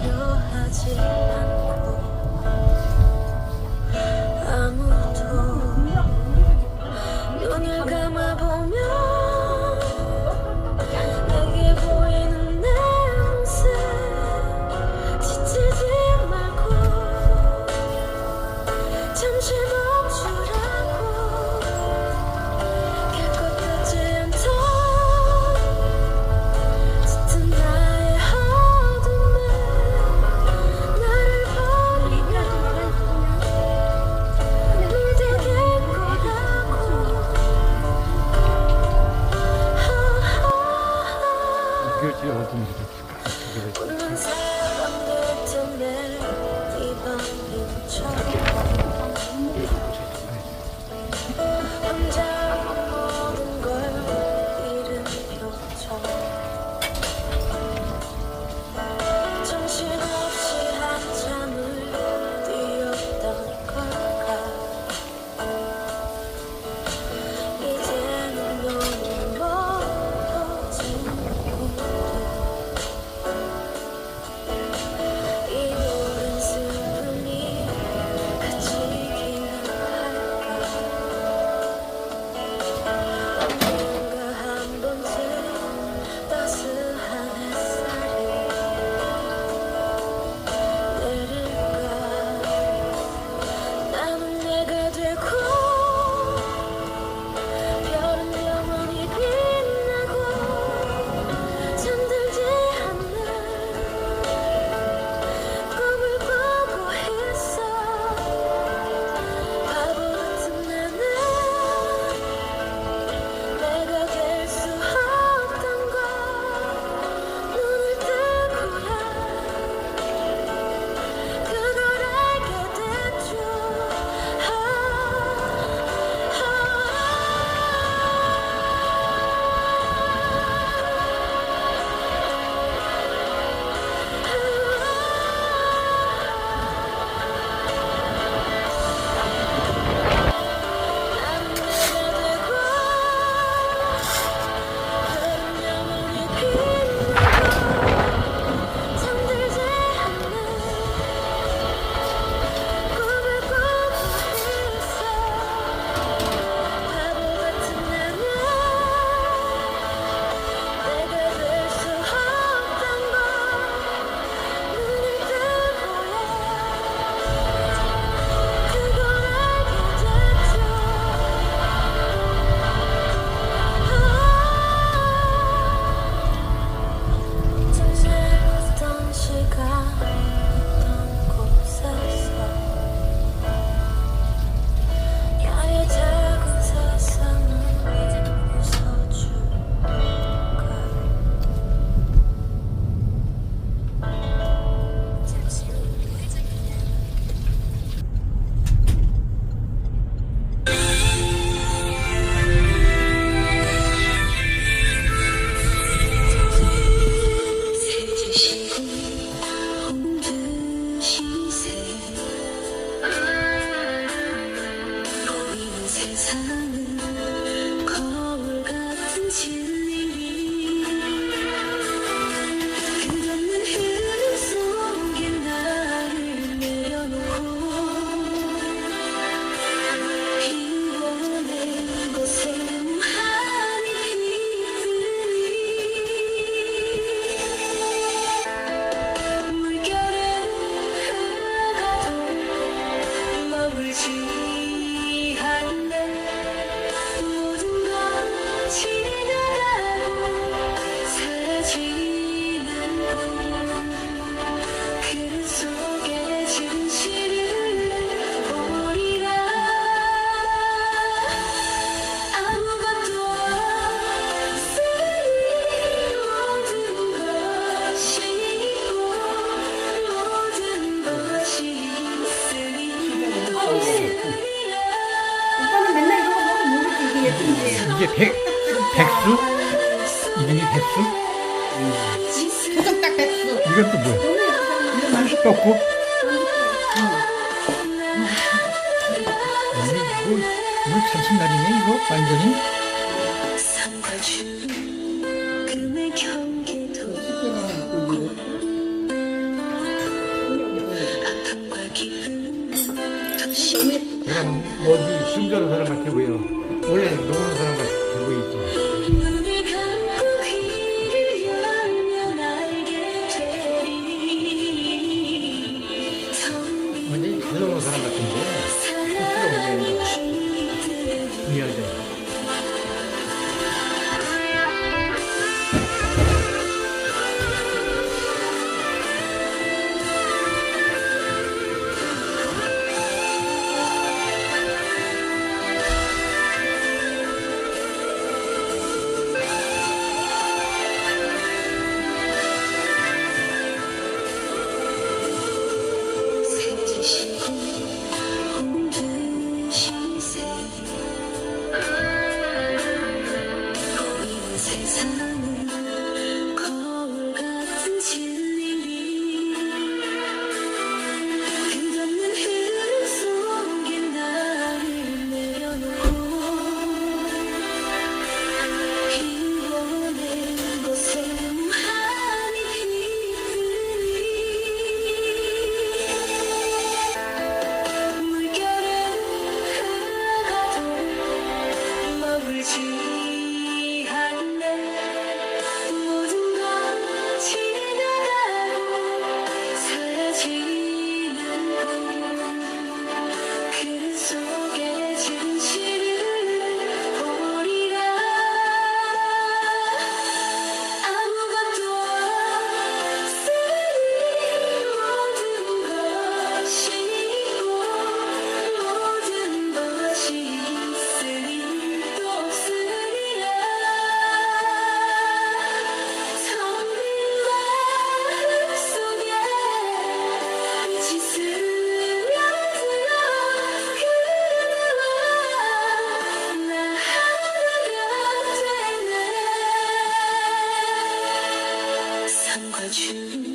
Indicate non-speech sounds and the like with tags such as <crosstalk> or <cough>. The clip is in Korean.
고려하지 않고 time. <laughs> 이름이 백수? 소금딱 백수. 이건 또 뭐야? 한식갖고 오늘 뭐, 뭐 오늘 참신날이네 이거 완전히. 내가 뭐, 뭐, 어디 순자로 사람한테 보여. 원래 너무 완전 about you.